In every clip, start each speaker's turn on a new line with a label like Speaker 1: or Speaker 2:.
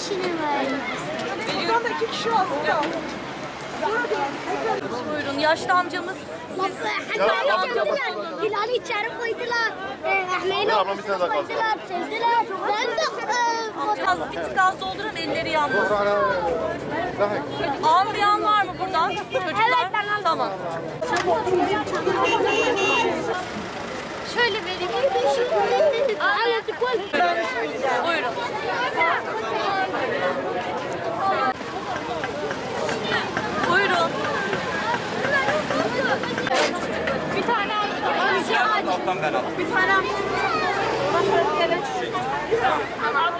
Speaker 1: kişinin var.
Speaker 2: Buradan da iki kişi alsın ya.
Speaker 3: Buyurun yaşlı amcamız
Speaker 1: Hilal'i içeri koydular. Ahmet'i koydular, sevdiler. Ben de
Speaker 3: biraz bir tık az doldurun elleri yanmasın. Ağlayan var mı buradan? Çocuklar. Tamam.
Speaker 1: Şöyle vereyim.
Speaker 3: Buyurun. Buyurun. Bir tane Bir tane Harika.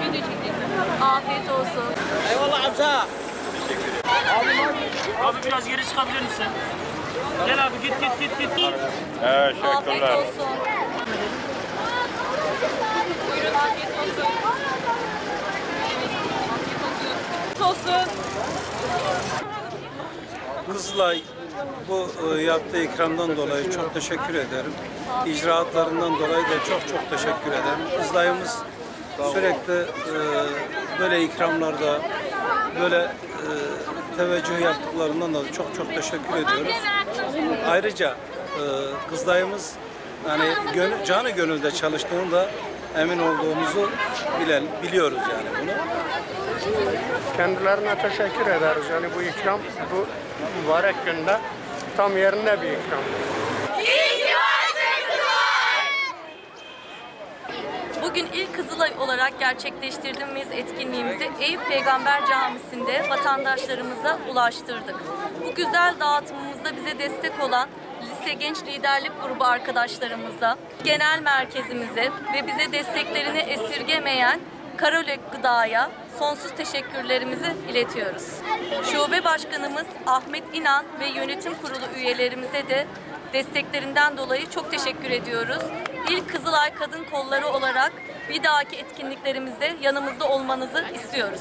Speaker 3: Video çekeyim. Afiyet olsun.
Speaker 4: Eyvallah amca.
Speaker 5: Abi biraz geri çıkabilir misin? Gel abi git git git git.
Speaker 3: Afiyet olsun. Buyurun afiyet olsun. Afiyet olsun.
Speaker 6: Kızılay bu e, yaptığı ikramdan dolayı çok teşekkür ederim. İcraatlarından dolayı da çok çok teşekkür ederim. Kızılay'ımız sürekli e, böyle ikramlarda böyle e, teveccüh yaptıklarından da çok çok teşekkür ediyoruz. Ayrıca e, Kızılay'ımız yani gönül, canı gönülde çalıştığını da emin olduğumuzu bilen, biliyoruz yani bunu.
Speaker 7: Kendilerine teşekkür ederiz. Yani bu ikram bu mübarek günde tam yerinde bir ikram.
Speaker 3: Bugün ilk Kızılay olarak gerçekleştirdiğimiz etkinliğimizi Eyüp Peygamber Camisi'nde vatandaşlarımıza ulaştırdık. Bu güzel dağıtımımızda bize destek olan Lise Genç Liderlik Grubu arkadaşlarımıza, genel merkezimize ve bize desteklerini esirgemeyen Karolek Gıda'ya sonsuz teşekkürlerimizi iletiyoruz. Şube Başkanımız Ahmet İnan ve yönetim kurulu üyelerimize de desteklerinden dolayı çok teşekkür ediyoruz. İlk Kızılay Kadın Kolları olarak bir dahaki etkinliklerimizde yanımızda olmanızı istiyoruz.